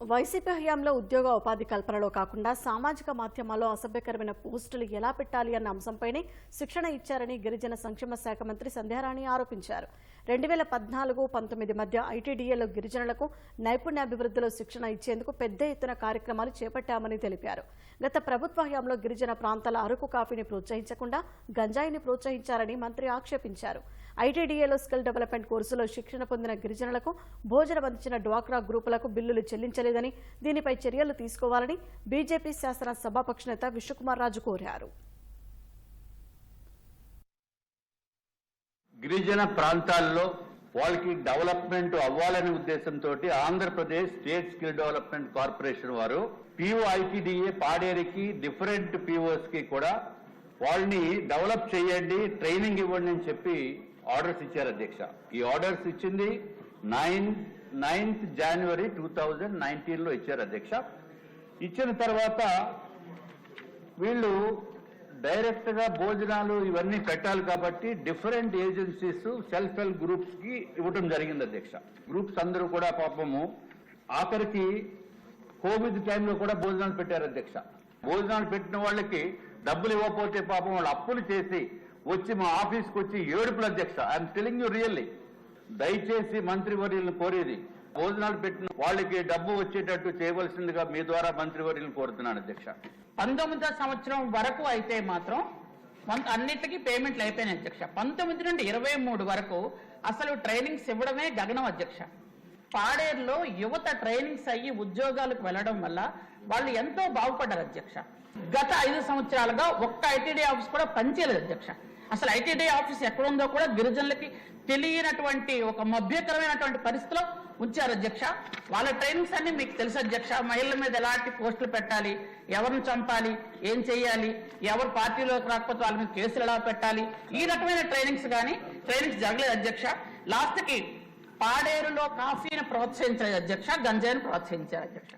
YCP హయాంలో ఉద్యోగ ఉపాధి కల్పనలో కాకుండా సామాజిక మాధ్యమాల్లో అసభ్యకరమైన పోస్టులు ఎలా పెట్టాలి అన్న అంశంపైనే శిక్షణ ఇచ్చారని గిరిజన సంక్షేమ శాఖ మంత్రి సంధ్యారాణి ఆరోపించారు. రెండు వేల పద్నాలుగు పంతొమ్మిది మధ్య ఐటీడీఏలో గిరిజనులకు నైపుణ్యాభివృద్ధిలో శిక్షణ ఇచ్చేందుకు పెద్ద ఎత్తున కార్యక్రమాలు చేపట్టామని తెలిపారు. గత ప్రభుత్వ హయాంలో గిరిజన ప్రాంతాల అరకు కాఫీని ప్రోత్సహించకుండా గంజాయిని ప్రోత్సహించారని మంత్రి ఆక్షేపించారు. ఐటీడీఏలో స్కిల్ డెవలప్మెంట్ కోర్సులో శిక్షణ పొందిన గిరిజనులకు భోజనం అందించిన డ్వాక్రా గ్రూపులకు బిల్లులు చేయలేదని దీనిపై చర్యలు తీసుకోవాలని బీజేపీ శాసన సభాపక్ష నేత విశ్వకుమార్ రాజు కోరారు. గిరిజన ప్రాంతాల్లో వాళ్ళకి డెవలప్మెంట్ అవ్వాలనే ఉద్దేశంతో Andhra Pradesh state skill development corporation వారు పిఓఐటిడిఏ పాడేరికి డిఫరెంట్ పిఓస్కి కూడా వాళ్ళని డెవలప్ చేయండి ట్రైనింగ్ ఇవ్వండి అని చెప్పి ఆర్డర్స్ ఇచ్చారు అధ్యక్ష. ఈ ఆర్డర్స్ ఇచ్చింది nine ninth January two thousand నైన్టీన్లో ఇచ్చారు అధ్యక్ష. ఇచ్చిన తర్వాత వీళ్ళు డైరెక్ట్గా భోజనాలు ఇవన్నీ పెట్టాలి కాబట్టి డిఫరెంట్ ఏజెన్సీస్ సెల్ఫ్ హెల్ప్ గ్రూప్స్కి ఇవ్వటం జరిగింది అధ్యక్ష. గ్రూప్స్ అందరూ కూడా పాపము ఆఖరికి కోవిడ్ టైంలో కూడా భోజనాలు పెట్టారు అధ్యక్ష. భోజనాలు పెట్టిన వాళ్ళకి డబ్బులు ఇవ్వకపోతే పాపం వాళ్ళు అప్పులు చేసి వచ్చి మా ఆఫీస్కి వచ్చి ఏడుపులు అధ్యక్ష. ఐఎమ్ టెలింగ్ యూ రియల్లీ దయచేసి మంత్రివర్యులను కోరేది. భోజనాలు పెట్టిన వాళ్ళకి డబ్బు వచ్చేటట్టు చేయవలసిందిగా మీ ద్వారా మంత్రివర్యులను కోరుతున్నాను అధ్యక్ష. పంతొమ్మిదో సంవత్సరం వరకు అయితే మాత్రం అన్నిటికీ పేమెంట్లు అయిపోయినాయి అధ్యక్ష. పంతొమ్మిది నుండి ఇరవై మూడు వరకు అసలు ట్రైనింగ్స్ ఇవ్వడమే గగనం అధ్యక్ష. పాడేరులో యువత ట్రైనింగ్స్ అయ్యి ఉద్యోగాలకు వెళ్ళడం వల్ల వాళ్ళు ఎంతో బాగుపడ్డారు అధ్యక్ష. గత ఐదు సంవత్సరాలుగా ఒక్క ఐటీడీ ఆఫీస్ కూడా పనిచేయలేదు అధ్యక్ష. అసలు ఐటీడీ ఆఫీస్ ఎక్కడుందో కూడా గిరిజనులకి తెలియనటువంటి ఒక మభ్యకరమైనటువంటి పరిస్థితిలో ఉంచారు అధ్యక్ష. వాళ్ళ ట్రైనింగ్స్ అన్ని మీకు తెలుసు అధ్యక్ష. మహిళల మీద ఎలాంటి పోస్టులు పెట్టాలి? ఎవరిని చంపాలి? ఏం చేయాలి? ఎవరు పార్టీలోకి రాకపోతే వాళ్ళ మీద కేసులు ఎలా పెట్టాలి? ఈ రకమైన ట్రైనింగ్స్ కానీ ట్రైనింగ్స్ జరగలేదు అధ్యక్ష. లాస్ట్కి పాడేరులో కాఫీని ప్రోత్సహించారు అధ్యక్ష గంజాయిని ప్రోత్సహించారు అధ్యక్ష.